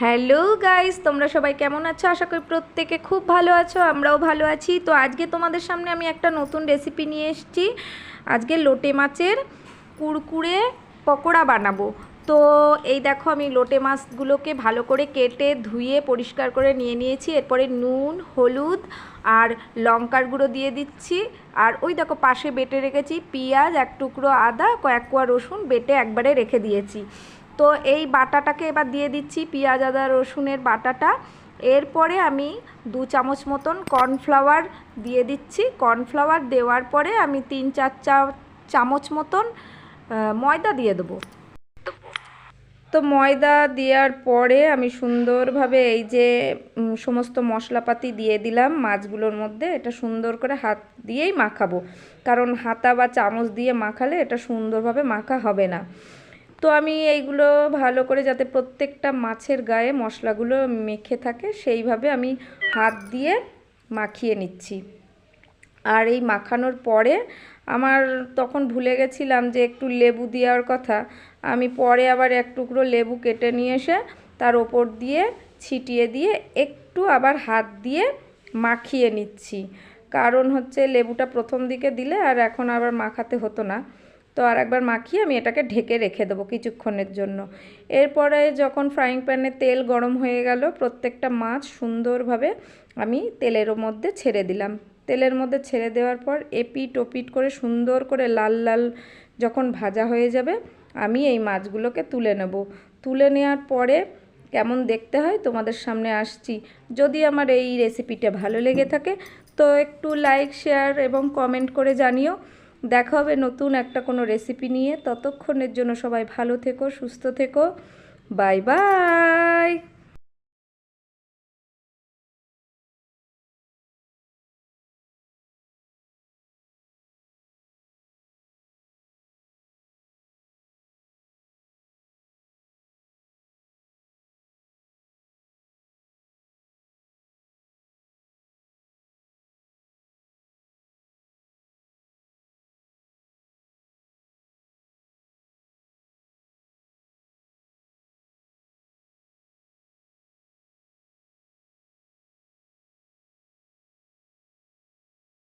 Hello guys, তোমরা সবাই কেমন আছো? আশা করি প্রত্যেকে খুব ভালো আছো, আমরাও ভালো আছি। তো আজকে তোমাদের সামনে আমি একটা নতুন রেসিপি নিয়ে এসেছি। আজকে লোটে মাছের কুড়কুড়ে পকোড়া বানাবো। তো এই দেখো আমি লোটে মাছগুলোকে ভালো করে কেটে, ধুয়ে, পরিষ্কার করে নিয়ে নিয়েছি। এরপরে নুন, হলুদ আর লঙ্কার গুঁড়ো দিয়ে দিচ্ছি। আর ওই দেখো পাশে বেটে রেখেছি পেঁয়াজ, এক টুকরো আদা, কয়েক কোয়া রসুন, বেটে একবারে রেখে দিয়েছি। তো এই বাটাটাকে এবার দিয়ে দিচ্ছি পেঁয়াজ, আদা, রসুনের বাটাটা। এরপরে আমি দু চামচ মতন কর্নফ্লাওয়ার দিয়ে দিচ্ছি। কর্নফ্লাওয়ার দেওয়ার পরে আমি তিন চার চা, চামচ মতন ময়দা দিয়ে দেবো। তো ময়দা দেওয়ার পরে আমি সুন্দরভাবে এই যে সমস্ত মশলাপাতি দিয়ে দিলাম মাছগুলোর মধ্যে, এটা সুন্দর করে হাত দিয়েই মাখাবো। কারণ হাতা বা চামচ দিয়ে মাখালে এটা সুন্দরভাবে মাখা হবে না। তো আমি এইগুলো ভালো করে যাতে প্রত্যেকটা মাছের গায়ে মশলাগুলো মেখে থাকে, সেইভাবে আমি হাত দিয়ে মাখিয়ে নিচ্ছি। আর এই মাখানোর পরে আমার তখন ভুলে গেছিলাম যে একটু লেবু দেওয়ার কথা। আমি পরে আবার এক টুকরো লেবু কেটে নিয়ে এসে তার ওপর দিয়ে ছিটিয়ে দিয়ে একটু আবার হাত দিয়ে মাখিয়ে নিচ্ছি। কারণ হচ্ছে লেবুটা প্রথম দিকে দিলে আর এখন আবার মাখাতে হতো না। তো আর একবার মাখিয়ে আমি এটাকে ঢেকে রেখে দেবো কিছুক্ষণের জন্য। এরপরে যখন ফ্রাইং প্যানে তেল গরম হয়ে গেল, প্রত্যেকটা মাছ সুন্দরভাবে আমি তেলের মধ্যে ছেড়ে দিলাম। তেলের মধ্যে ছেড়ে দেওয়ার পর এপিট ওপিট করে সুন্দর করে লাল লাল যখন ভাজা হয়ে যাবে, আমি এই মাছগুলোকে তুলে নেব। তুলে নেওয়ার পরে কেমন দেখতে হয় তোমাদের সামনে আসছি। যদি আমার এই রেসিপিটা ভালো লেগে থাকে, তো একটু লাইক শেয়ার এবং কমেন্ট করে জানিও। দেখা হবে নতুন একটা কোনো রেসিপি নিয়ে। ততক্ষণের জন্য সবাই ভালো থেকো, সুস্থ থেকো। Bye bye